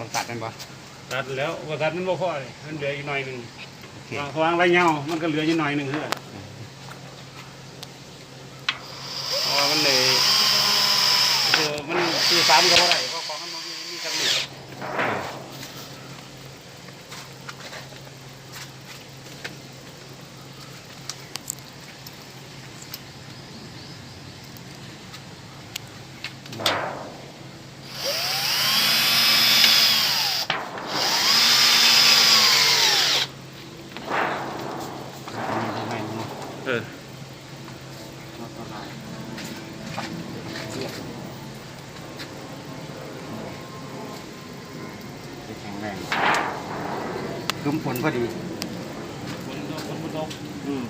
เดี๋ยวนี้คนตัดเป็นบ่ตัดแล้วว่าตัดมันบ่พอเลยมันเหลืออีกหน่อยหนึ่งโอเควางวางไรเงามันก็เหลืออยู่หน่อยหนึ่งเพื่อเพราะว่ามันเลยคือมันคือซ้ำก็บ่ได้เพราะของมันมีมีจำนวน อันนี้ทำไมเนาะ เออ แข็งแรงคุ้ มผลพอดี คนคนมันตก อืม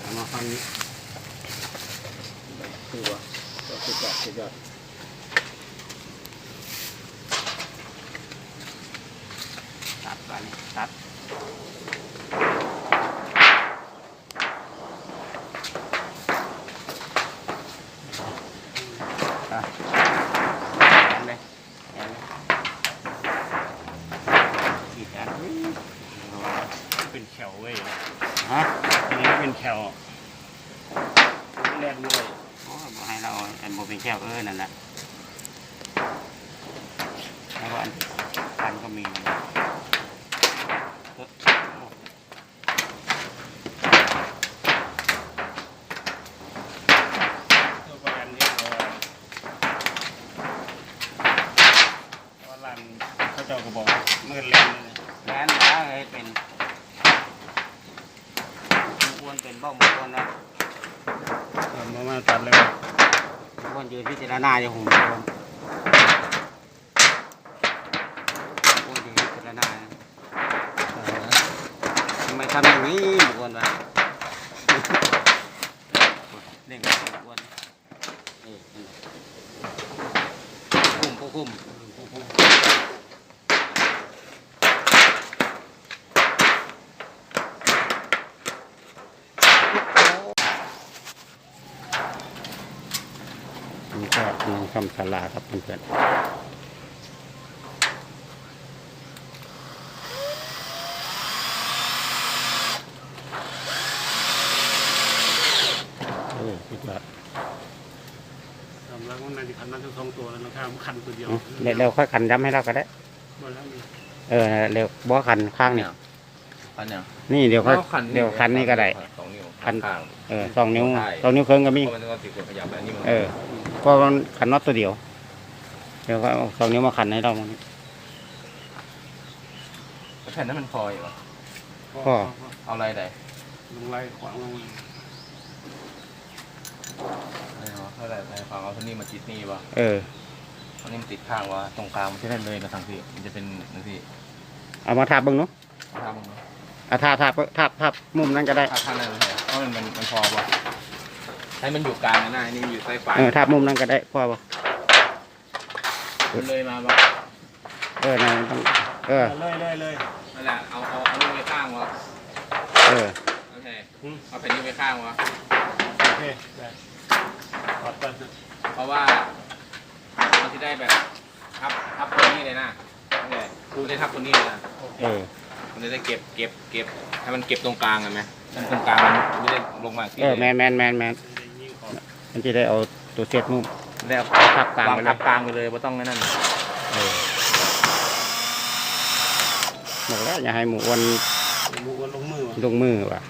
เอามาฟังนี้คือว่าก็สุดยอดสุดยอดตัดไปนี่ตัดอะแอนเลยแอีกอันเป็นแขวเว้ยฮะอันนี้เป็นแขวแรกด้วยโอ้บ่ให้เราอันโบเป็นแขวเออนั่นแหละแล้วก็อันอันก็มีเออ ตัวประกันที่เขาว่าร้านเขาเจ้าก็บอกว่ามันก็เล่นเลย แล้นแล้วให้เป็น อ้วนเป็นบ้าอ้วนนะเออมามาตัดเลยอ้วนยืนพิจารณาอยู่หุ่นอ้วนอ้วนยืนพิจารณาเออทำไมทำอย่างนี้อ้วนวะเล่นกับอ้วนนี่คุ้มผู้คุ้ม นี่ก็น้องคำสลาครับเพื่อนๆโอ้สุดยอดสำหรับมันในที่คันนั้นทั้งสองตัวแล้วนะครับคันตัวเดียวเดี๋ยวเร็วค่อยขันย้ำให้เราก็ได้ หมดแล้วมีเออเร็วบ่ขันข้างนี่คันเนี่ยนี่เดี๋ยวค่อยอาคันเดี๋ยวขันนี่ก็ได้ สองนิ้วคัน ข้างเออสองนิ้วใช่สองนิ้วครึ่งก็มี เพราะมันก็ติดกับขยับแบบนี้มัน เออ เพราะมันขันน็อตตัวเดียว เดี๋ยวก็เอาสองนิ้วมาขันให้เราแผ่นนั้นมันพออยู่วะพ่อเอาอะไรได้ลงไล่ขวางลงอะไรวะเท่าไหร่ไปฟังเอาตัวนี้มาจิตนี่วะเอออันนี้มันติดข้างวะตรงกลางมันจะได้เลยนะทางพี่มันจะเป็นหนึ่งพี่เอามาทาบเบิ้งเนาะเอาทำมึงเนอะเอาทาทาบทาบทาบมุมนั้นก็ได้ถ้าข้างนั้นเลยเพราะมันมันมันพอวะ ให้มันอยู่กลางนะอันนี้มันอยู่ใต้ฝ่ายเออทาบมุมนั้นก็ได้พ่อปะมันเลยมาวะเออนั่นต้องเออเลยเลยเลยนั่นแหละเอาเอาเอาลูกไปข้างวะเออโอเคเอาแผ่นนี้ไปข้างวะโอเคได้ถอดไปเพราะว่ามันจะได้แบบทับทับตัวนี้เลยนะนี่เลยดูได้ทับตัวนี้เลยนะเออมันจะได้เก็บเก็บเก็บให้มันเก็บตรงกลางเห็นไหมมันตรงกลางมันไม่ได้ลงมาที่เออแมนแมนแมนแมนยิงขอบ มันจะได้เอาตัวเซตมุมได้เอาทับกลางวางไปเลยทับกลางไปเลยไม่ต้องนั่นเออหมดแล้วอย่าให้หมูอ้วนหมูอ้วนลงมือว่ะลงมือว่ะ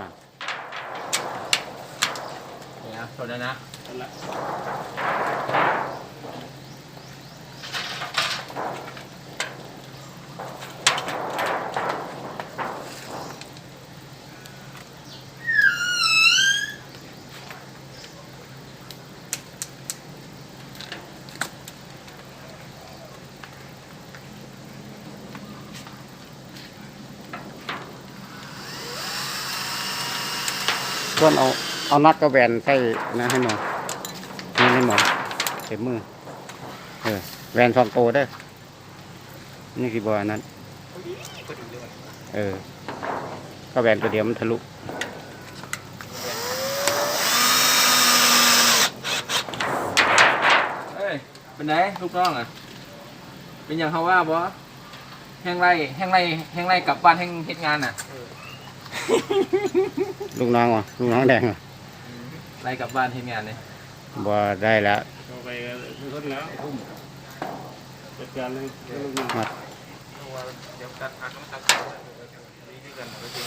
น่ะนี่นะชนแล้วนะ นั่นแหละ ส่วนเอาเอานัดกระแวนใส่นะให้หมอนี่ให้หมอเต็มมือเออแวนสองโตได้นี่คือบอนั้นเออก็แวนตัวเดียวมันทะลุเอ้ยเป็นไงลูกน้องอะ เป็นอย่างเขาว่าบ่แห้งไร่แห้งไร่แห้งไร่กลับบ้านแห้งเฮ็ดงานอะ ลูกน้องวะลูกน้องแดงวะไร่กลับบ้านเฮ็ดงานเลยบ่ได้แล้วเข้าไปก็คือคนแล้วทุ่มจัดการเลยลูกน้องมาเดี๋ยวตัดหักตัดนี่คือกันก็จริง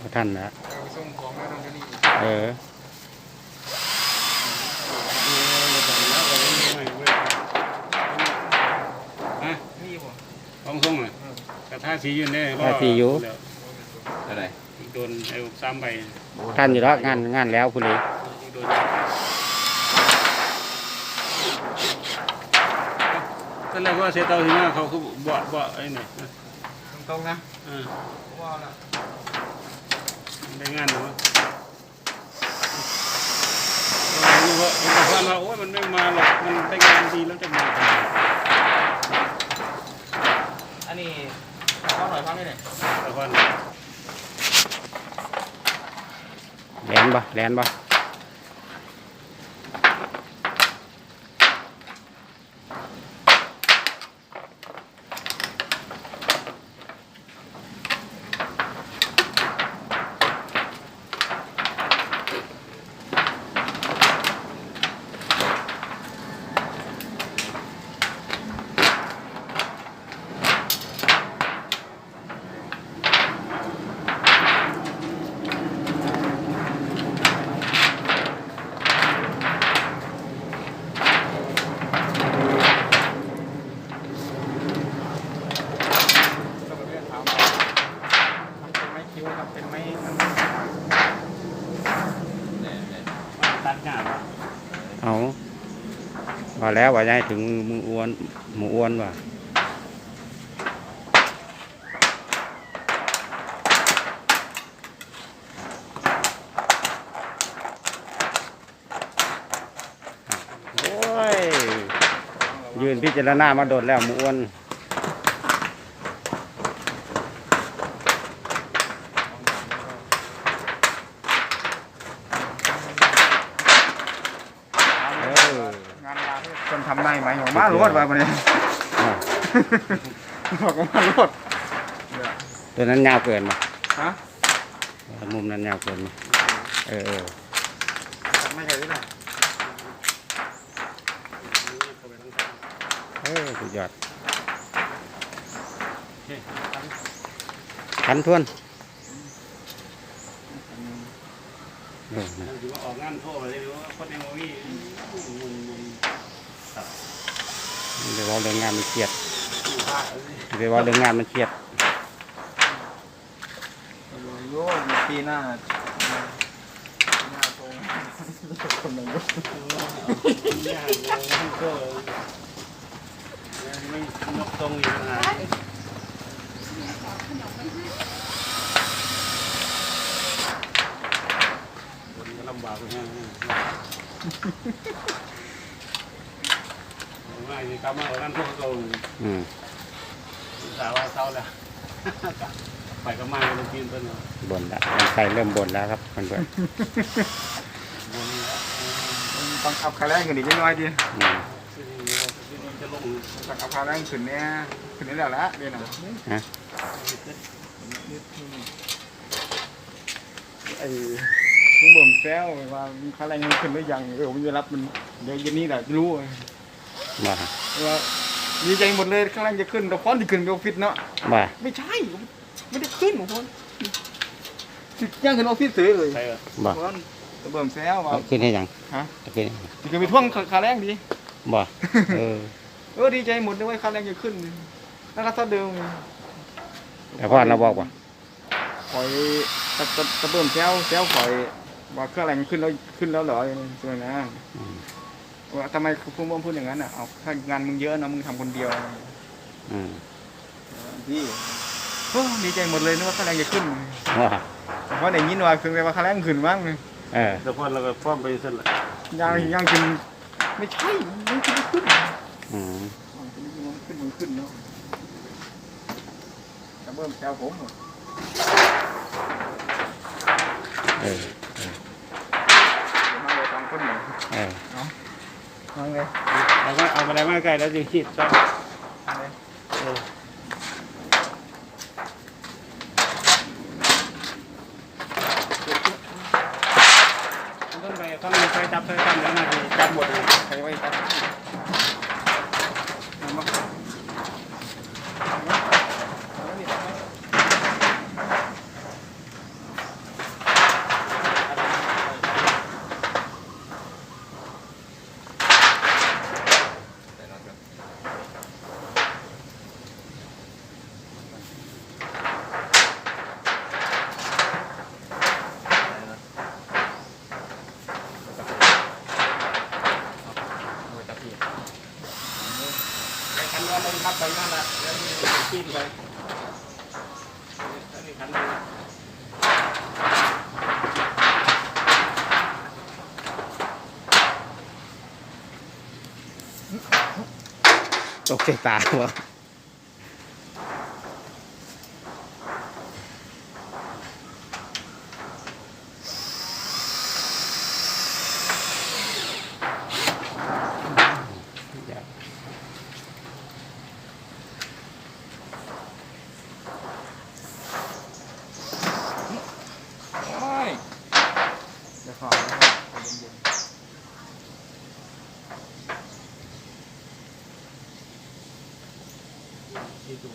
บ่ท่านแล้วส่งของแล้วน้องก็นี่เออ ฮะ นี่บ่ ของส่งเลยกระ ทาสียืนได้อะไรอีกโดนไอ้สามใบท่านอยู่แล้วงานงานแล้วคุณลีอีกโดนตอนแรกว่าเสียเตาที่หน้าเขาคือบ่บ่ไอ้นี่ตรงๆนะอ่าว่าละได้งานหนูรู้ว่าเอกสารว่าโอ้ยมันไม่มาหรอกมันได้งานดีแล้วจะมาทำไมอันนี้เข้าหน่อยพักได้ไหนแต่ว่าแลนบ่แลนบ่ ต้องเรียกถามทำเป็นไม้คิ้วทำเป็นไม้เนี่ยเนี่ย ตัดงาน เอาว่าแล้วว่าจะให้ถึงมืออ้วนหมูอ้วนว่ะโอ้ยยืนพิจารณามาโดดแล้วหมูอ้วน เออ งานลาที่ คนทำได้ไหมของมารวดไปวันนี้อะบอกว่ามารวดตัวนั้นยาวเกินมาฮะมุมนั้นยาวเกินมาเออเออไม่ใช่ที่ไหนเออสุดยอดขันทวนเออนะถือว่าออกงานโทษอะไรหรือว่าคนในโมวี่มุนมุน เดี๋ยวว่าเรื่องงานมันเครียดผ้าเดี๋ยวว่าเรื่องงานมันเครียดโย่ปีหน้าหน้าตรงคนหนึ่งยากเลยก็ไม่ยกตรงอยู่นะลำบากเลย ฮะง่ายนี่กลับมาเอางานโทษตรงอืมสาวว่าเศร้าแล้วไปก็มาเลยกินเพิ่นบนล้วยังใส่เริ่มบนแล้วครับเพื่อนบนนี้แล้วต้องเอาคาแรงขึ้นอีกน้อยดิอืมจะลงต้องเอาคาแรงขึ้นเนี่ยขึ้นนี่แล้วละเดี๋ยวนะฮะไอ้ลุงบ่มแซวว่ามีค่าแรงมันขึ้นหรือยังเออผมจะรับมันเดี๋ยวเย็นนี้แหละจะรู้ บ่าว่าดีใจหมดเลยค่าแรงจะขึ้นแต่ฟอนที่ขึ้นไปออฟฟิศเนาะบ่าไม่ใช่ไม่ได้ขึ้นผมย่างขึ้นออฟฟิศเฉยเลยใช่เหรอบ่าฟอนจะเบิ่มแซวว่าเอาขึ้นให้หยังฮะเอาขึ้นให้หยังจะไปท่วงค่าแรงดีบ่าเออเออดีใจหมดเลยว่าค่าแรงจะขึ้นแล้วก็เท่าเดิมแต่พ่อเราบอกว่าคอยตะตะตะเบิ่มแซวแซวคอยว่าค่าแรงขึ้นแล้วขึ้นแล้วเหรอใช่ไหมนะอืม ว่าทำไมคุณเบิ่มพูดอย่างนั้นอะเอาถ้างานมึงเยอะนะมึงทำคนเดียวอืมพี่โอ้ดีใจหมดเลยนึกว่าค่าแรงจะขึ้นว่าเพราะในยินว่าคือว่าค่าแรงขึ้นบ้างเลยเออแต่พอเราก็ฟ้อมไปเส้นละย่างย่างขึ้นไม่ใช่มันขึ้นไม่ขึ้นอืมมันขึ้นมันขึ้นเนาะแต่เบิ่มแซวผมหมดเออมาเลยสองคนหนึ่งเออ มาเลยเอามาเอามาได้มาใกล้แล้วจึงคิดต้องมาเลยเออมันต้องไปต้องไปจับไปทำแล้วนะที่จับหมดเลย ใครไว้ครับเอามาเอามานี่เอามา ไปคันว่ามันพับไปนั่นแหละแล้วนี่ปีนไปแล้วนี่คันนึง ตกใส่ตาบ่โอ้ยเดี๋ยวขอนะครับใจเย็น ที่ดู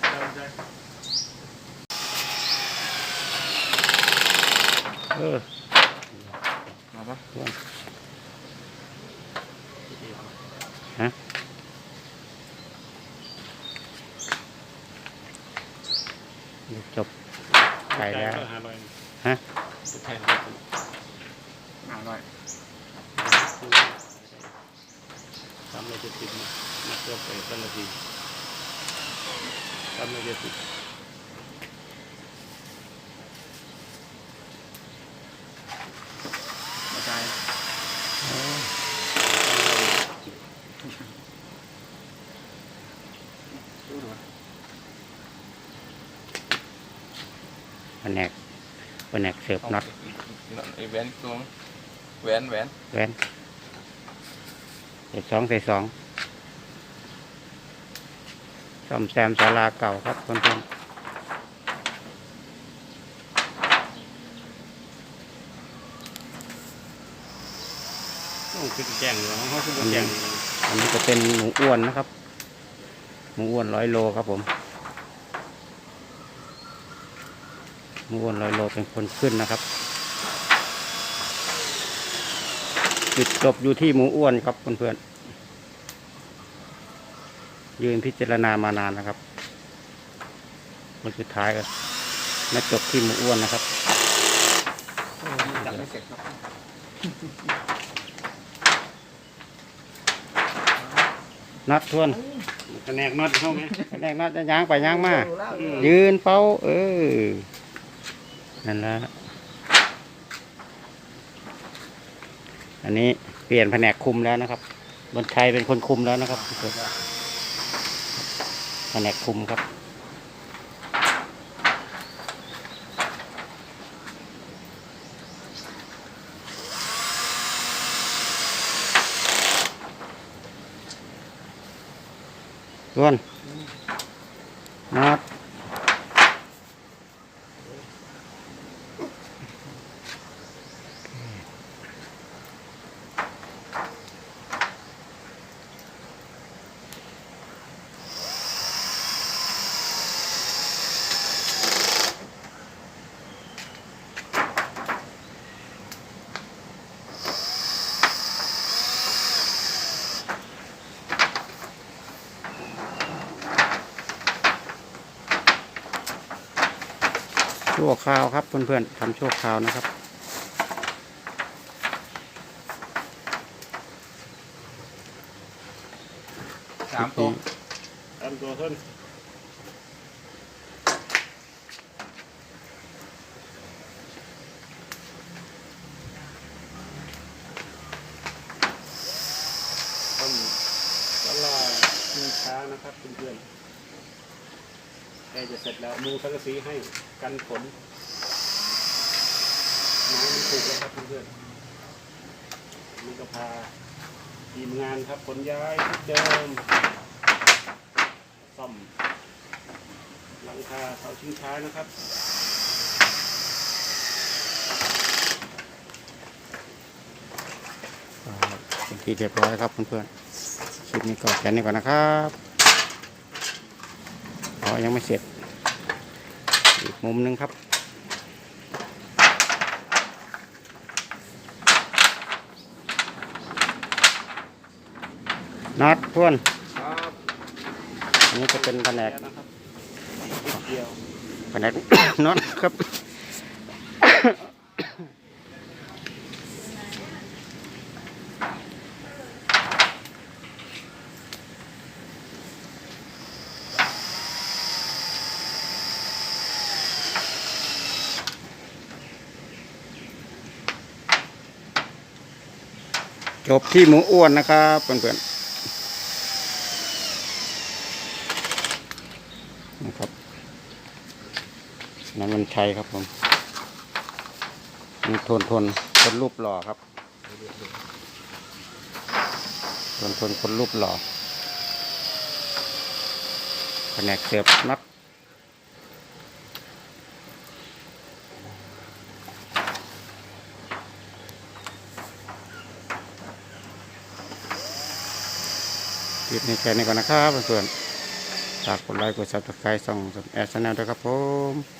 เราจะ เออ ๆมาปะ จบไปแล้ว ห้าร้อย ฮะ แทน อ่าหน่อย ทำเลยจะติดมามาเกือบไปตั้ง นาทีทำเลยจะติดมาใจดูดูแผนกแผนกเสิร์ฟน็อตไอ้แหวนตรงแหวนแหวนแว่นใส่สองใส่สอง ซ่อมแซมศาลาเก่าครับเพื่อนต้องขึ้นแจ้งเหรอเขาขึ้นแจ้งๆอันนี้จะเป็นหมูอ้วนนะครับ หมูอ้วนร้อยโลครับผม หมูอ้วนร้อยโลเป็นคนขึ้นนะครับจุดจบอยู่ที่หมูอ้วนครับเพื่อนๆ ยืนพิจารณามานานนะครับวันสุดท้ายก็มาจบที่หมูอ้วนนะครับจับไม่เสร็จครับนัดทวนคะแนนน็อตเข้าไหมแรกนัดจะย่างไปย่างมา ยืนเฝ้า เออ นั่นละ อันนี้เปลี่ยนแผนกคุมแล้วนะครับบนชัยเป็นคนคุมแล้วนะครับ แผนกคุมครับร้อนนะบ คราวครับเพื่อนๆทำชั่วคราวนะครับ สามตัวตามตัวเพิ่นต้นสลาชิงช้านะครับเพื่อนๆใกล้จะเสร็จแล้วมุงสังกะสีให้กันฝนน้ำมัน ถูกแล้วครับเพื่อนๆนี่ก็พาทีมงานครับขนย้ายที่เดิมซ่อมหลังคาเสาชิงช้านะครับเป็นที่เรียบร้อยครับเพื่อนๆคลิปนี้ก็แค่นี้ก่อนนะครับอ๋อยังไม่เสร็จ อีกมุมหนึงครับ นัดเพื่อนครับอันนี้จะเป็นแผนกนะครับนิดเดียวแผนก น็อตครับจบที่หมูอ้วนนะครับเพื่อนๆนะครับ นั้นมันชัยครับผมมีทนทนคนรูปหล่อครับทนทนคนรูปหล่อแผนกเสียบนักคลิปนี้แค่นี้ก่อนนะครับเพื่อนๆฝากกดไลค์กดซับสไครต์ส่องแอดชแนลด้วยครับผม